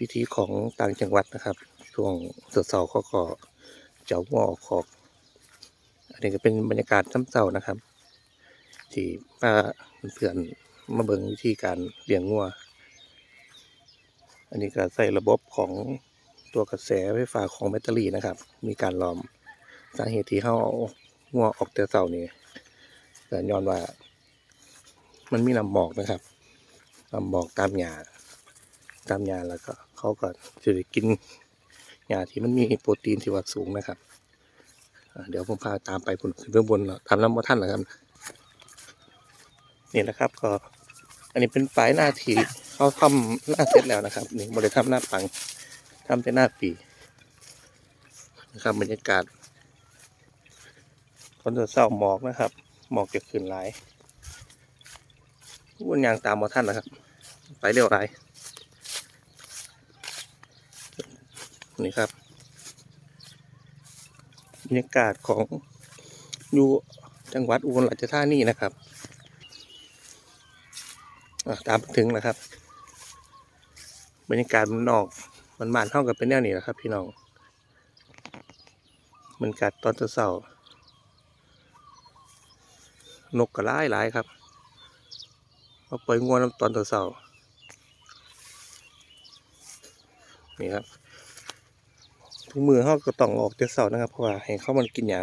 วิธีของต่างจังหวัดนะครับช่วงสดเสาเขาก็เจ้าหัวออกคอกอันนี้ก็เป็นบรรยากาศน้ำเสานะครับ ที่ป้าเพื่อนมาเบิ่งวิธีการเลี้ยงงัว อันนี้ก็ใส่ระบบของตัวกระแสไฟฟ้าของแบตเตอรี่นะครับ มีการหลอมสาเหตุที่เขาเอางัวออกแต่เสานี่ก็ย้อนว่า มันมีน้ำหมอกนะครับน้ำหมอกตามหญ้า ตามหญ้าแล้วก็เขาก็จะกินหญ้าที่มันมีโปรตีนที่ว่าสูงนะครับเดี๋ยวผมพาตามไปบนขึ้นไปบนแล้วทำน้ำมาท่านนะครับนี่นะครับก็ อันนี้เป็นปลายหน้าทีเขาทำหน้าเสร็จแล้วนะครับ นี่บริทำหน้าปังทำแต่หน้าปีนะครับบรรยากาศคนจะเศร้าหมอกนะครับ หมอกจะขึ้นหลายวุ่นยางตามมาท่านนะครับ ไปเร็วไร นี่ครับบรรยากาศของอยู่จังหวัดอุบลราชธานีนะครับตามถึงนะครับ บรรยากาศมันนอก มันบานเท่ากับเป็นแนวนี้แหละครับ พี่น้องมันกัดตอนเสาร์นกกระไล่หลายครับมาปล่อยงวน้ำตอนเสาร์นี่ครับ มือเขาก็ต้องออกแต่เสานะครับ เพราะว่าให้เขามันกินหญ้า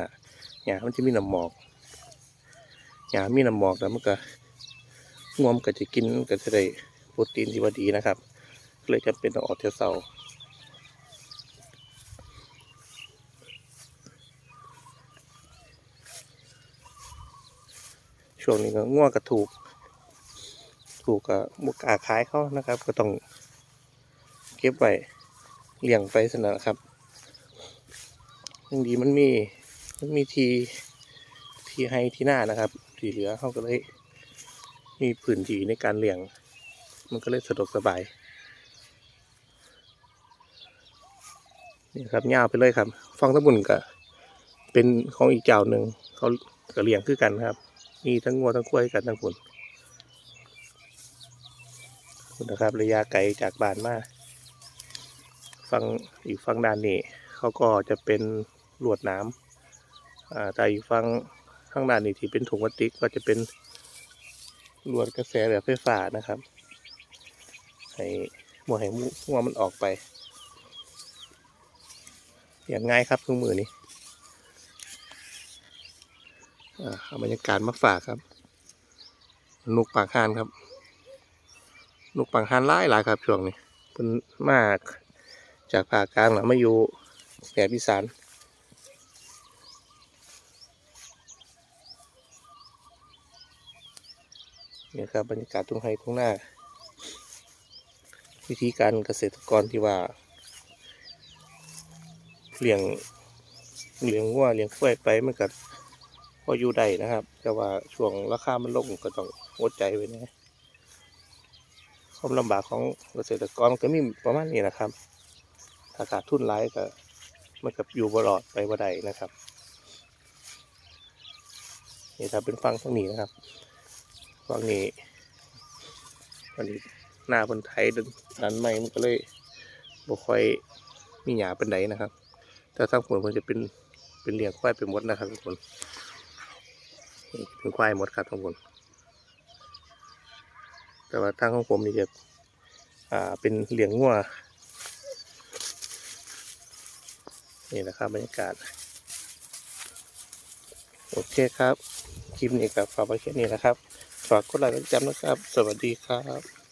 หญ้ามันจะมีน้ำหมอกหญ้ามีน้ำหมอกแล้วมันก็งวมก็จะกินก็จะได้โปรตีนที่ว่าดีนะครับ เลยจำเป็นต้องออกเที่ยวเสาช่วงนี้ก็ง่วก็ถูก ถูกกับบุกล้าขายเขานะครับ ก็ต้องเก็บไว้เลี้ยงไปสนะครับ ยังดีมันมีมันมีทีทีให้ที่หน้านะครับ ทีเหลือเขาก็เลยมีพื้นที่ในการเลี้ยง มันก็เลยสะดวกสบายนี่ครับยาวไปเลยครับฟังตะบุญก็เป็นของอีกเจ้าหนึ่งเขาก็เลี้ยงคือกันครับ มีทั้งงัวทั้งควายกันทั้งผลคุณนะครับ ระยะไกลจากบ้านมาฟังอีกฟังด้านนี้เขาก็จะเป็น ลวดน้ำแต่อีกฟังข้างด้านนี้ที่เป็นถุงพลาสติกก็จะเป็นลวดกระแสแบบไฟฟ้านะครับ ให้หมวให้หัวมันออกไป อย่างง่ายครับเครื่องมือนี้เอาบรรยากาศมาฝากครับ นกปากหานครับ นกปากหานหลายหลายครับช่วงนี้เป็นมาก จากภาคกลางแล้วมาอยู่แถบอีสาน นี่ยครับบรรยากาศตรงไฮตรงหน้า วิธีการเกษตรกรที่ว่าเลี้ยงเลี้ยงวัวเลี้ยงควายไปมันก็พออยู่ได้นะครับ แต่ว่าช่วงราคามันลงก็ต้องอดใจไว้นะความลำบากของเกษตรกรมันก็มีประมาณนี้นะครับถ้าขาดทุนหลายก็มันกับอยู่บลอดไปบ่ได้นะครับนี่ถ้าเป็นฟังตรงนี้นะครับ ฝั่งนี้วันนี้หน้าบนไทยดันใหม่มันก็เลยบ่ค่อยมีหยาเป็นไดนนะครับ แต่ทั้งผลมันจะเป็นเป็นเลี้ยงควายเป็นมดนะครับทุกคนนี่เป็นควายหมดครับทั้งผลแต่ว่าทางของผมนี่จะอ่าเป็นเลี้ยงงัวนี่นะครับบรรยากาศ โอเคครับ คลิปนี้กับฝากไว้แค่นี้นะครับ ฝากกดไลค์กดติดตามนะครับ สวัสดีครับ